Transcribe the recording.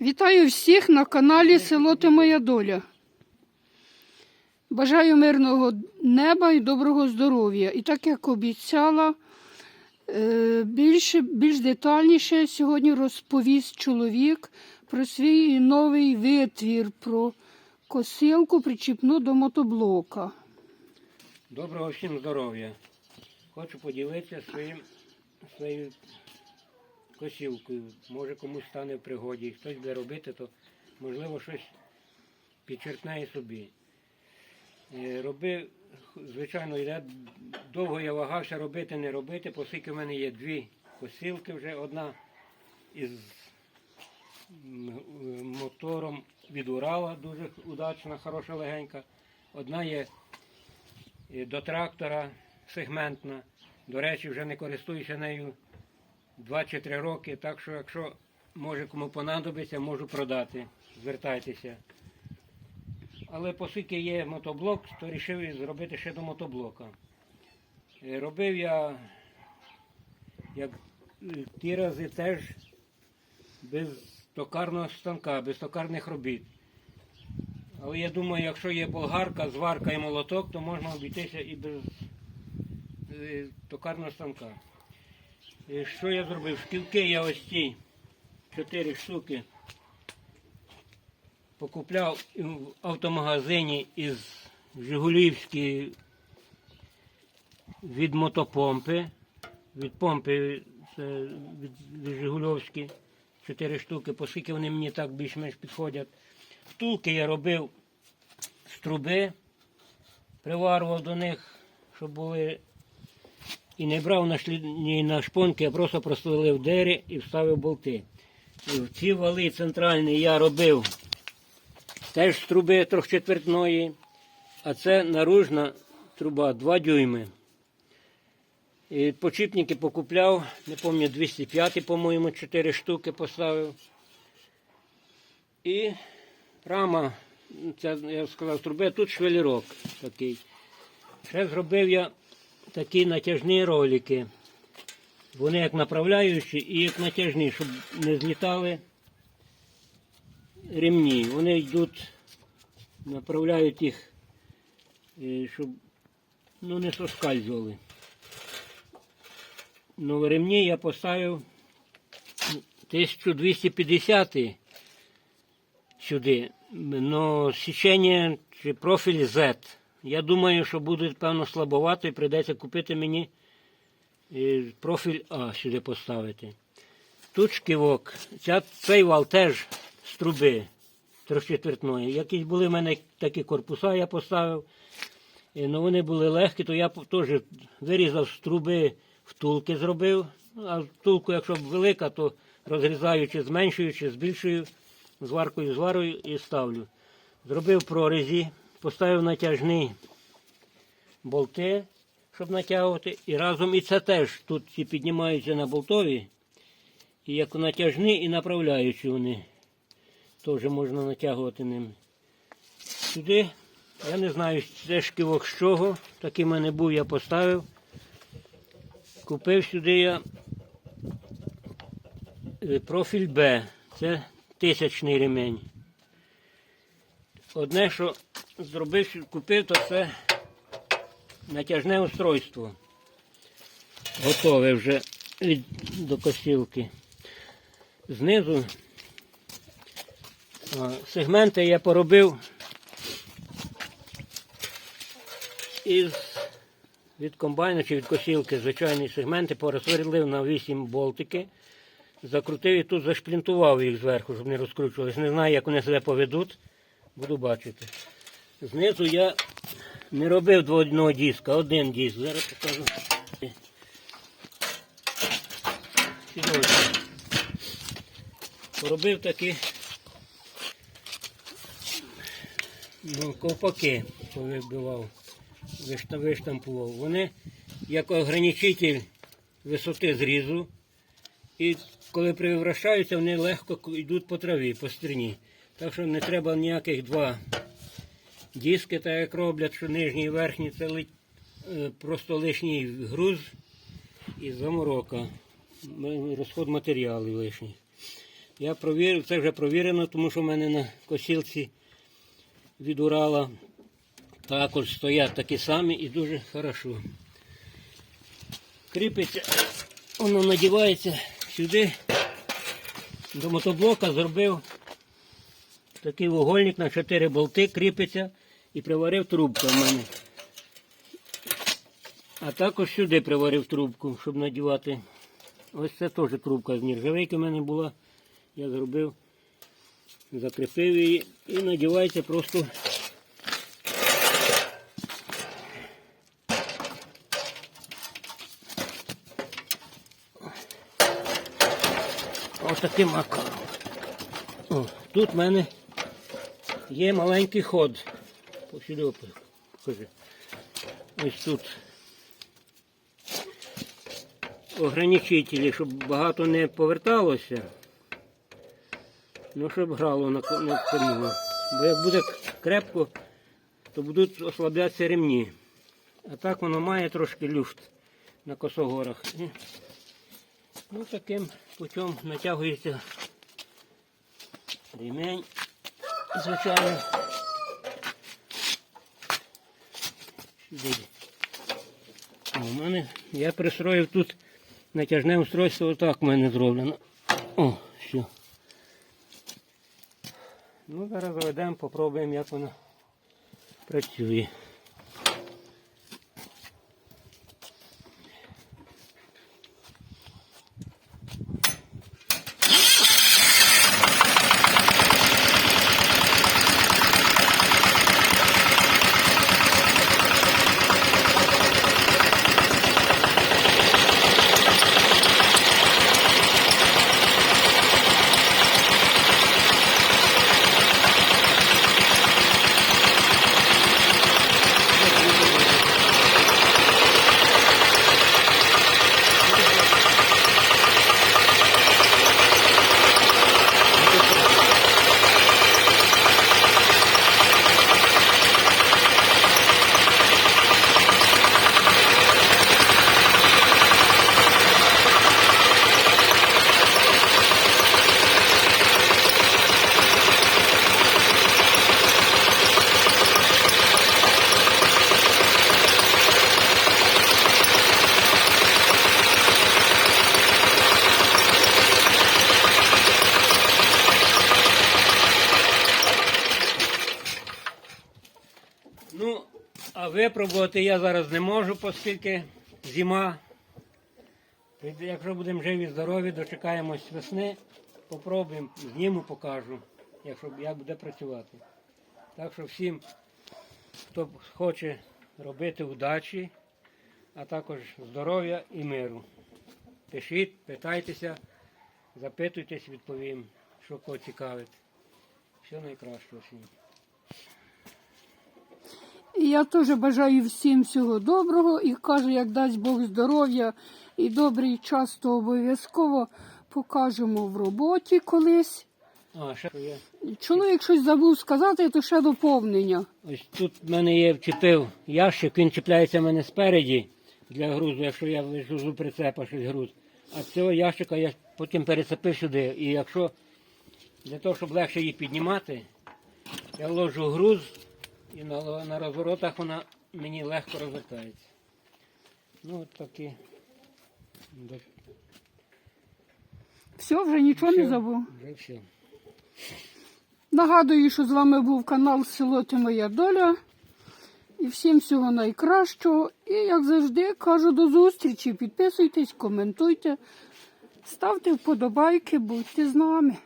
Вітаю всіх на каналі Село Ти Моя Доля. Бажаю мирного неба і доброго здоров'я. І так як обіцяла, е, більше, більш детальніше сьогодні розповість чоловік про свій новий витвір, про косилку причіпну до мотоблока. Доброго всім здоров'я. Хочу поділитися своїм, своєю косілкою. Може комусь стане в пригоді. І хтось буде робити, то можливо щось підчеркне собі. Е, Робив, звичайно, я довго я вагався робити, не робити, оскільки в мене є дві косілки вже. Одна із е, мотором від Урала, дуже удачна, хороша, легенька. Одна є до трактора сегментна. До речі, вже не користуюся нею 2 чи 3 роки, так що якщо може кому понадобиться, можу продати. Звертайтеся. Але оскільки є мотоблок, то вирішив зробити ще до мотоблока. Е, Робив я як е, ті рази теж без токарного станка, без токарних робіт. Але я думаю, якщо є болгарка, зварка і молоток, то можна обійтися і без е, токарного станка. І що я зробив? Шківки я ось ці чотири штуки покупляв в автомагазині із Жигулівської від мотопомпи. Від помпи це від, від Жигульовські. Чотири штуки, оскільки вони мені так більш-менш підходять. Втулки я робив з труби, приварував до них, щоб були. І не брав на шлі... ні на шпонки, а просто прострелив двері і вставив болти. І в ці вали центральні я робив теж з труби трьохчетвертної, а це наружна труба 2 дюйми. І почіпники покупляв, не пам'ятаю, 205, по-моєму, 4 штуки поставив. І рама, це я сказав, труби, тут швелірок такий. Ще зробив я такі натяжні ролики. Вони як направляючі і як натяжні, щоб не злітали ремні. Вони йдуть, направляють їх, е, щоб ну, не соскальзували. Ну, ремні я поставив 1250 сюди. Но січення чи профіль Z. Я думаю, що буде, певно, слабовато і прийдеться купити мені е, профіль А сюди поставити. Тут шківок. Ця, цей вал теж з труби трьохчетвертної. Якісь були в мене такі корпуса, я поставив. Е, Ну, вони були легкі, то я теж вирізав з труби втулки зробив. Ну, А втулку, якщо велика, то розрізаючи, зменшуючи, збільшую, зваркою, зварою і ставлю. Зробив прорізі, поставив натяжні болти, щоб натягувати. І разом і це теж тут ці піднімаються на болтові. І як натяжні і направляючі вони. Теж можна натягувати ним. Сюди, я не знаю, це шківок з чого. Такий мене був, я поставив. Купив сюди я е, профіль Б. Це тисячний ремень. Одне, що зробив, купив, то це натяжне устройство. Готове вже від, до косілки. Знизу а, сегменти я поробив із від комбайну чи від косілки звичайні сегменти, порозсверлив на 8 болтики, закрутив і тут зашплінтував їх зверху, щоб не розкручувалися. Не знаю, як вони себе поведуть, буду бачити. Знизу я не робив дводного диска, один диск. Зараз покажу. Поробив такі ну, ковпаки, повибивав, вишта- виштампував. Вони як ограничитель висоти зрізу. І коли привращаються, вони легко йдуть по траві, по стерні. Так що не треба ніяких два диски, так як роблять, що нижній і верхній це ли- е, просто лишній груз і заморока, розход матеріалів лишніх. Я провірив, це вже провірено, тому що в мене на косілці від Урала також стоять такі самі і дуже хорошо. Кріпиться, воно надівається сюди. До мотоблока зробив такий вугольник на 4 болти, кріпиться і приварив трубку в мене. А також сюди приварив трубку, щоб надівати. Ось це теж трубка з нержавейки в мене була. Я зробив, закріпив її і надівається просто. Ось таким макаром. Тут в мене є маленький ход. Посюди покажи. Ось тут. Ограничителі, щоб багато не поверталося. Ну, щоб грало на, ко- на цьому. Бо як буде крепко, то будуть ослаблятися ремні. А так воно має трошки люфт на косогорах. І, Ну, таким путем натягується ремень, звичайно. У мене я пристроїв тут натяжне устройство, отак в мене зроблено. О, все. Ну, зараз заведемо, попробуємо, як воно працює. Ну, а випробувати я зараз не можу, оскільки зима. Якщо будемо живі, здорові, дочекаємось весни, попробуємо, зніму, покажу, якщо як буде працювати. Так що всім, хто хоче робити удачі, а також здоров'я і миру. Пишіть, питайтеся, запитуйтесь, відповім, що кого цікавить. Все найкраще всім. І я теж бажаю всім всього доброго і кажу, як дасть Бог здоров'я і добрий час, то обов'язково покажемо в роботі колись. А, ще є. Чоловік щось забув сказати, то ще доповнення. Ось тут в мене є вчепив ящик, він чіпляється в мене спереді для грузу, якщо я з прицепа щось груз. А цього ящика я потім перецепив сюди. І якщо для того, щоб легше її піднімати, я ложу груз і на, на розворотах вона мені легко розвертається. Ну от такі. Все, вже нічого не забув. Вже все. Нагадую, що з вами був канал Село Ти Моя Доля. І всім всього найкращого. І як завжди кажу до зустрічі. Підписуйтесь, коментуйте, ставте вподобайки, будьте з нами.